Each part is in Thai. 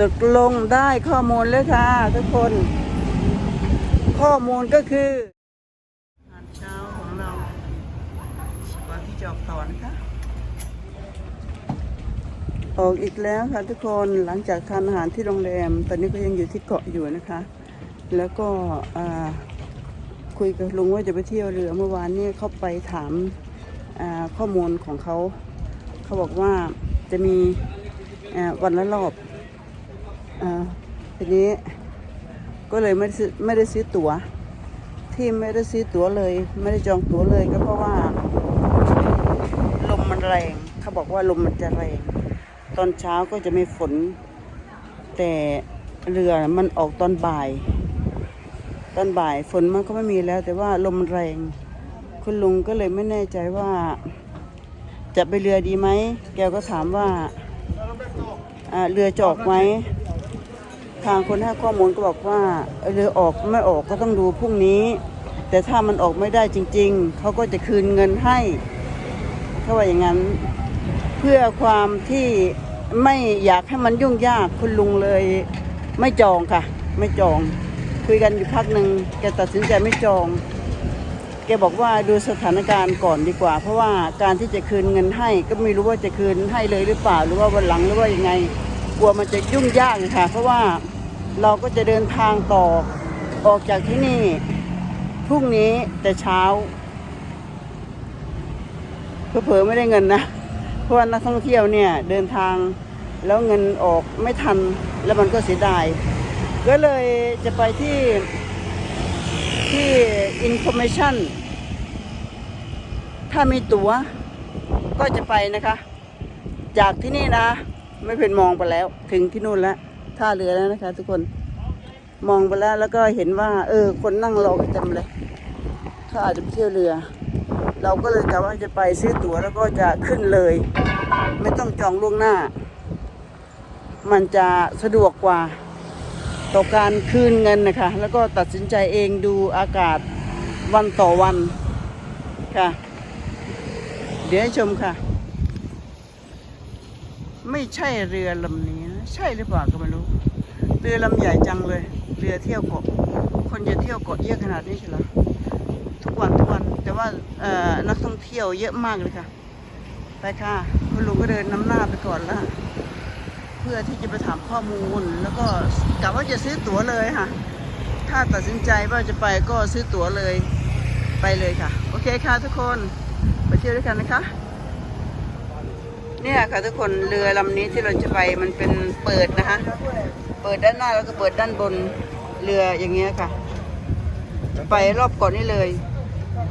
ตกลงได้ข้อมูลแล้วค่ะทุกคน ข้อมูลก็คืออาหารเช้าของเราก่อนที่จะออกต่อนะคะออกอีกแล้วค่ะทุกคนหลังจากทานอาหารที่โรงแรม ตอนนี้ก็ยังอยู่ที่เกาะอยู่นะคะ แล้วก็อ่าคุยกับลุงว่าจะไปเที่ยวเรือเมื่อวานเนี่ยเขาไปถามอ่าข้อมูลของเขา เขาบอกว่าจะมีอ่าวันละรอบอา ทีนี้ก็เลยไม่ได้ซื้อไม่ได้ซื้อตั๋ว ที่ไม่ได้ซื้อตั๋วเลย ไม่ได้จองตั๋วเลยก็เพราะว่า ลมมันแรง เขาบอกว่าลมมันจะแรง ตอนเช้าก็จะไม่ฝน แต่เรือมันออกตอนบ่าย ตอนบ่ายฝนมันก็ไม่มีแล้ว แต่ว่าลมมันแรง คุณลุงก็เลยไม่แน่ใจว่า จะไปเรือดีไหม แกก็ถามว่าเรือจอกไหมางคนให้ข้อมูลก็บอกว่าเรือออกไม่ออกก็ต้องดูพรุ่งนี้ แต่ถ้ามันออกไม่ได้จริง ๆเขาก็จะคืนเงินให้เขาว่าอย่างนั้น เพื่อความที่ไม่อยากให้มันยุ่งยากคุณลุงเลย ไม่จองค่ะ ไม่จอง คุยกันอยู่พักหนึ่งแกตัดสินใจไม่จองแกบอกว่าดูสถานการณ์ก่อนดีกว่า เพราะว่าการที่จะคืนเงินให้ ก็ไม่รู้ว่าจะคืนให้เลยหรือเปล่า หรือว่าวันหลังหรือว่ายังไงกลัวมันจะยุ่งยากค่ะ เพราะว่า เราก็จะเดินทางต่อออกจากที่นี่พรุ่งนี้แต่เช้าเผลอๆไม่ได้เงินนะเพราะว่านักท่องเที่ยวเนี่ยเดินทางแล้วเงินออกไม่ทันแล้วมันก็เสียดายก็เลยจะไปที่ที่ information ถ้ามีตั๋วก็จะไปนะคะ จากที่นี่นะ ไม่เป็นมองไปแล้ว ถึงที่นู่นแล้ว ท่าเรือแล้วนะคะ ทุกคนมองไปแล้วแล้วก็เห็นว่า เออ คนนั่งรอกันเต็มเลยเขาอาจจะไปเที่ยวเรือ เราก็เลยกะว่าจะไปซื้อตั๋วแล้วก็จะขึ้นเลย ไม่ต้องจองล่วงหน้า มันจะสะดวกกว่า ต่อการคืนเงินนะคะ แล้วก็ตัดสินใจเองดูอากาศวันต่อวันค่ะ เดี๋ยวให้ชมค่ะ ไม่ใช่เรือลำนี้นะใช่หรือเปล่าก็ไม่รู้ เรือลำใหญ่จังเลย เรือเที่ยวเกาะ คนจะเที่ยวเกาะเยอะขนาดนี้ใช่เหรอทุกวันทุกวัน แต่ว่านักท่องเที่ยวเยอะมากเลยค่ะ ไปค่ะ คุณลุงก็เดินนำหน้าไปก่อนแล้วเพื่อที่จะไปถามข้อมูล แล้วก็กะว่าจะซื้อตั๋วเลยค่ะ ถ้าตัดสินใจว่าจะไปก็ซื้อตั๋วเลย ไปเลยค่ะ โอเคค่ะทุกคน ไปเที่ยวด้วยกันนะคะเนี่ยค่ะทุกคนเรือลำนี้ที่เราจะไปมันเป็นเปิดนะคะ เปิดด้านหน้าแล้วก็เปิดด้านบนเรืออย่างเงี้ยค่ะ ไปรอบเก่อนนี่เลย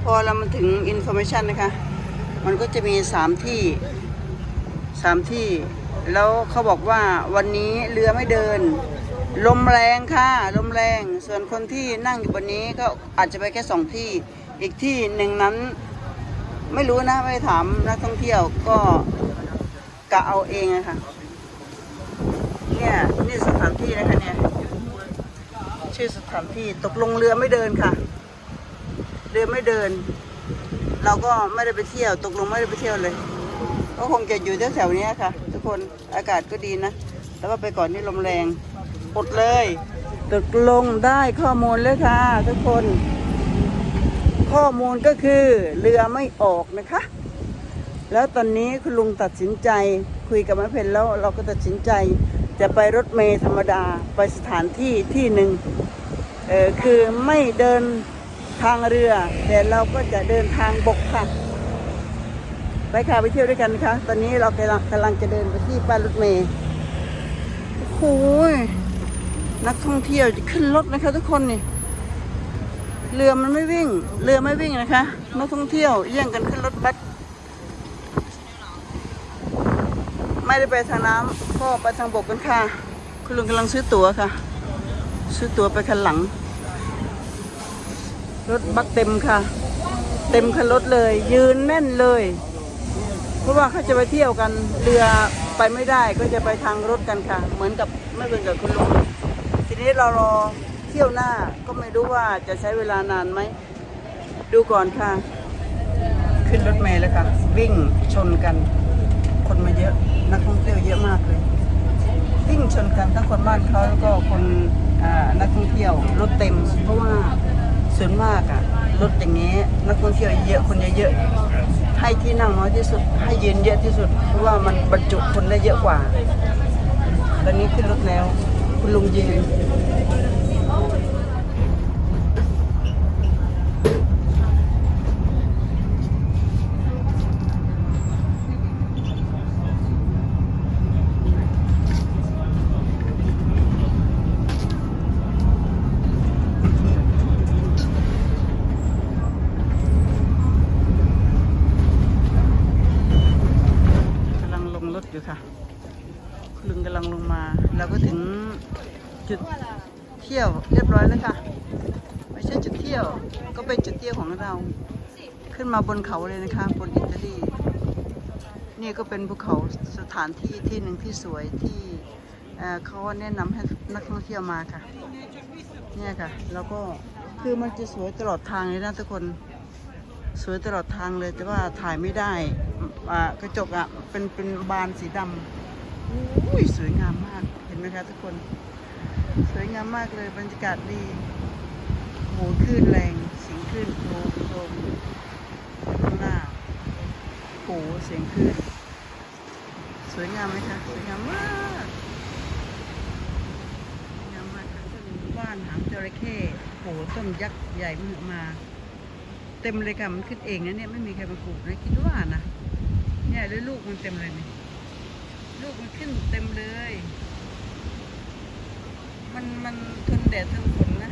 พอเรามาถึงอินโฟ a t ชันนะคะ มันก็จะมีสามที่สามที่ แล้วเขาบอกว่าวันนี้เรือไม่เดิน ลมแรงค่ะลมแรง ส่วนคนที่นั่งอยู่บนนี้ก็อาจจะไปแค่สองที่ อีกที่หนึ่งนั้นไม่รู้นะ ไม่ถามนักท่องเที่ยวก็กะเอาเองอะค่ะ เนี่ยนี่สถานที่นะคะเนี่ยชื่อสถานที่ตกลงเรือไม่เดินค่ะ เรือไม่เดิน เราก็ไม่ได้ไปเที่ยว ตกลงไม่ได้ไปเที่ยวเลยก็คงจะอยู่แถวๆนี้ค่ะ ทุกคนอากาศก็ดีนะแต่ว่าไปก่อนนี่ลมแรงอดเลยตกลงได้ข้อมูลเลยค่ะ ทุกคน ข้อมูลก็คือเรือไม่ออกนะคะ แล้วตอนนี้คุณลุงตัดสินใจคุยกับแม่เพนแล้วเราก็ตัดสินใจ จะไปรถเมล์ธรรมดาไปสถานที่ที่หนึ่งเออคือไม่เดินทางเรือ แต่เราก็จะเดินทางบกค่ะ ไปค่ะไปเที่ยวด้วยกันนะคะตอนนี้เรากำลังกำลังจะเดินไปที่ป้ายรถเมล์โอ้โหยนักท่องเที่ยวจะขึ้นรถนะคะทุกคนนี่เรือมันไม่วิ่ง เรือไม่วิ่งนะคะนักท่องเที่ยวแย่งกันขึ้นรถบัส ไม่ได้ไปทางน้ำก็ไปทางบกกันค่ะ คุณลุงกำลังซื้อตั๋วค่ะ ซื้อตั๋วไปคันหลัง รถบัสเต็มค่ะ เต็มคันรถเลย ยืนแน่นเลย เพราะว่าเขาจะไปเที่ยวกันเรือไปไม่ได้ก็จะไปทางรถกันค่ะ เหมือนกับไม่เป็นกับคุณลุงทีนี้เรารอเที่ยวหน้าก็ไม่รู้ว่าจะใช้เวลานานไหม ดูก่อนค่ะ ขึ้นรถเมล์แล้วค่ะ วิ่งชนกัน คนมาเยอะ นักท่องเที่ยวเยอะมากเลยวิ่งชนกันทั้งคนบ้านเขาแล้วก็คนนักท่องเที่ยวรถเต็ม เพราะว่าส่วนมากอะรถอย่างนี้นักท่องเที่ยวเยอะคนเยอะๆให้ที่นั่งน้อยที่สุด ให้ยืนเยอะที่สุด เพราะว่ามันบรรจุคนได้เยอะกว่า ตอนนี้ขึ้นรถแล้ว คุณลุงยืน อยู่ค่ะคุณลุงกำลังลงมาเราก็ถึงจุดเที่ยวเรียบร้อยแล้วค่ะ ไม่ใช่จุดเที่ยว ก็เป็นจุดเที่ยวของเรา ขึ้นมาบนเขาเลยนะคะ บนอิตาลีนี่ก็เป็นภูเขาสถานที่ที่หนึ่งที่สวยที่เเขาแนะนำให้นักท่องเที่ยวมาค่ะ เนี่ยค่ะ แล้วก็คือมันจะสวยตลอดทางเลยนะทุกคน สวยตลอดทางเลยแต่ว่าถ่ายไม่ได้ กระจกอะเป็นเป็นบานสีดำอุ้ยสวยงามมากเห็นไหมคะทุกคน สวยงามมากเลยบรรยากาศดีโหคลื่นแรงเสียงคลื่นโครมโครมข้างหน้าโหเสียงคลื่นสวยงามไหมคะสวยงามมากสวยงามมากค่ะต้นว่านหางจระเข้โหต้นยักษ์ใหญ่มากมาเต็มเลยค่ะมันขึ้นเองนะเนี่ยไม่มีใครมาปลูกนะคิดว่านะ เนี่ยเล้วลูกมันเต็มเลยนี่ลูกมันขึ้นเต็มเลย มันมันทนแดดทนฝนนะ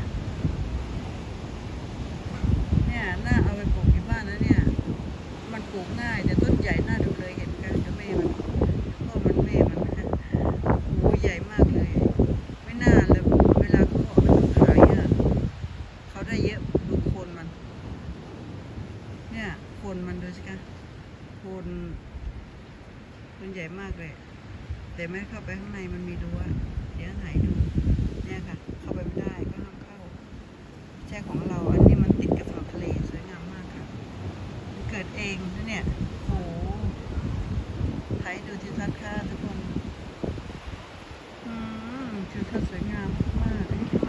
วยงามมากอันนี้เป็นไ